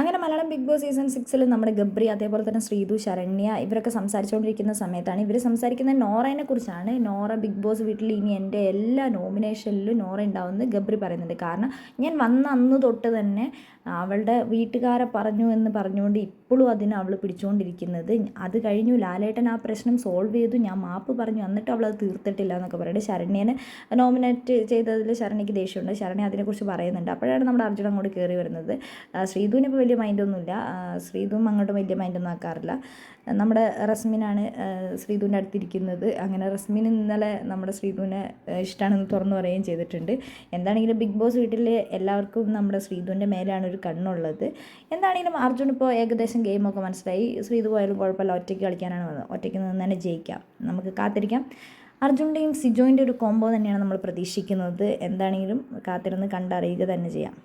അങ്ങനെ Malayalam big boss season സിക്സിൽ നമ്മുടെ ഗബ്രി അതേപോലെ തന്നെ ശ്രീതു ശരണ്യ ഇവരൊക്കെ സംസാരിച്ചുകൊണ്ടിരിക്കുന്ന സമയത്താണ് ഇവർ സംസാരിക്കുന്ന നോറയെ കുറിച്ചാണ്. നോറ ബിഗ് ബോസ് വീട്ടിൽ ഇനി എന്റെ എല്ലാ നോമിനേഷനിലും നോറ ഉണ്ടാവുമെന്ന് ഗബ്രി പറയുന്നുണ്ട്. കാരണം ഞാൻ വന്ന അന്ന് തൊട്ട് തന്നെ അവളുടെ വീട്ടുകാരെ പറഞ്ഞു എന്ന് പറഞ്ഞുകൊണ്ട് ഇപ്പോഴും അതിന് അവൾ പിടിച്ചുകൊണ്ടിരിക്കുന്നത്. അത് കഴിഞ്ഞു ലാലേട്ടൻ ആ പ്രശ്നം സോൾവ് ചെയ്തു. ഞാൻ മാപ്പ് പറഞ്ഞു. എന്നിട്ട് അവൾ അത് തീർത്തിട്ടില്ല എന്നൊക്കെ പറയുന്നത് ശരണ്യനെ നോമിനേറ്റ് ചെയ്തതിൽ ശരണ്യക്ക് ദേഷ്യമുണ്ട്. ശരണ്യ അതിനെക്കുറിച്ച് പറയുന്നുണ്ട്. അപ്പോഴാണ് നമ്മുടെ അർജുൻ അങ്ങോട്ട് കയറി വരുന്നത് ശ്രീധുവിന് വലിയ മൈൻഡൊന്നുമില്ല. ശ്രീധുവും അങ്ങോട്ടും വലിയ മൈൻഡൊന്നും ആക്കാറില്ല. നമ്മുടെ റസ്മിനാണ് ശ്രീധുവിന്റെ അടുത്തിരിക്കുന്നത്. അങ്ങനെ റസ്മിൻ ഇന്നലെ നമ്മുടെ ശ്രീധുവിനെ ഇഷ്ടമാണെന്ന് തുറന്നു പറയുകയും ചെയ്തിട്ടുണ്ട്. എന്താണെങ്കിലും ബിഗ് ബോസ് വീട്ടിൽ എല്ലാവർക്കും നമ്മുടെ ശ്രീധുവിന്റെ മേലാണ് ഒരു കണ്ണുള്ളത്. എന്താണെങ്കിലും അർജുൻ ഇപ്പോൾ ഏകദേശം ഗെയിമൊക്കെ മനസ്സിലായി. ശ്രീധു പോയാലും കുഴപ്പമില്ല. ഒറ്റയ്ക്ക് കളിക്കാനാണ് വന്നത്. ഒറ്റയ്ക്ക് നിന്ന് തന്നെ ജയിക്കാം. നമുക്ക് കാത്തിരിക്കാം. അർജുന്റെയും സിജോയിന്റെ ഒരു കോംബോ തന്നെയാണ് നമ്മൾ പ്രതീക്ഷിക്കുന്നത്. എന്താണെങ്കിലും കാത്തിരുന്ന് കണ്ടറിയുക തന്നെ ചെയ്യാം.